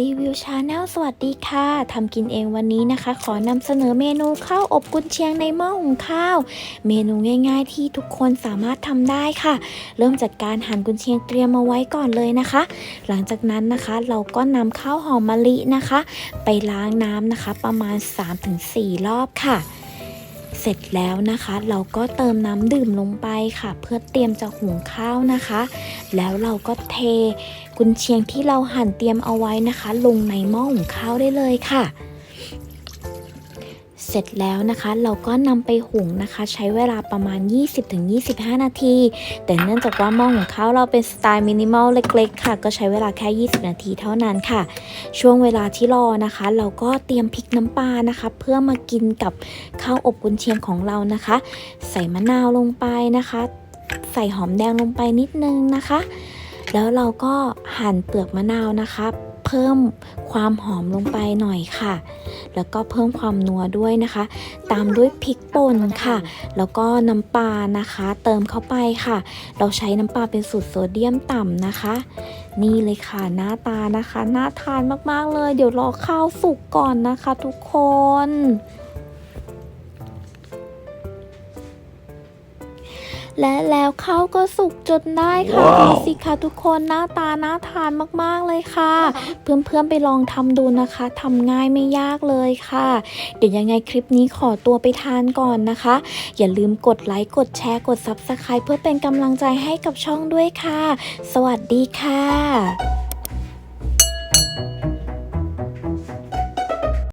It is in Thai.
รีวิวชาแนลสวัสดีค่ะทำกินเองวันนี้นะคะ ขอนำเสนอเมนูข้าวอบกุนเชียงในหม้อหุงข้าว เมนูง่ายๆ ที่ทุกคนสามารถทำได้ค่ะ เริ่มจากการหั่นกุนเชียงเตรียมมาไว้ก่อนเลยนะคะ หลังจากนั้นนะคะเราก็นำข้าวหอมมะลินะคะ ไปล้างน้ำนะคะ ประมาณ 3-4 รอบค่ะ เสร็จแล้วนะคะ เราก็เติมน้ำดื่มลงไปค่ะ เพื่อเตรียมจะหุงข้าวนะคะ แล้วเราก็เทกุนเชียงที่เราหั่นเตรียมเอาไว้นะคะ ลงในหม้อหุงข้าวได้เลยค่ะ เสร็จแล้วนะคะ เราก็นำไปหุงนะคะ ใช้เวลาประมาณ 20-25 นาที แต่เนื่องจากว่าหม้อหุงเขาเราเป็นสไตล์มินิมอลเล็กๆ ค่ะ ก็ใช้เวลาแค่ 20 นาทีเท่านั้นค่ะ ช่วงเวลาที่รอนะคะ เราก็เตรียมพริกน้ำปลานะคะ เพื่อมากินกับข้าวอบกุนเชียงของเรานะคะ ใส่มะนาวลงไปนะคะ ใส่หอมแดงลงไปนิดนึงนะคะ แล้วเราก็หั่นเปลือกมะนาวนะคะ พิ่มความหอมลงไปหน่อยค่ะ แล้วก็เพิ่มความนัวด้วยนะคะ ตามด้วยพริกป่นค่ะ แล้วก็น้ำปลานะคะ เติมเข้าไปค่ะ เราใช้น้ำปลาเป็นสูตรโซเดียมต่ำนะคะ นี่เลยค่ะหน้าตานะคะ น่าทานมากๆเลย เดี๋ยวรอข้าวสุกก่อนนะคะ ทุกคน และแล้วข้าวก็สุกจนได้ค่ะว้าวดูสิคะทุกคนหน้าตาน่าทานมากๆเลยค่ะ เพื่อนๆไปลองทำดูนะคะทำง่ายไม่ยากเลยค่ะ เดี๋ยวยังไงคลิปนี้ขอตัวไปทานก่อนนะคะ อย่าลืมกดไลค์กดแชร์กด Subscribe เพื่อเป็นกำลังใจให้กับช่องด้วยค่ะ สวัสดีค่ะ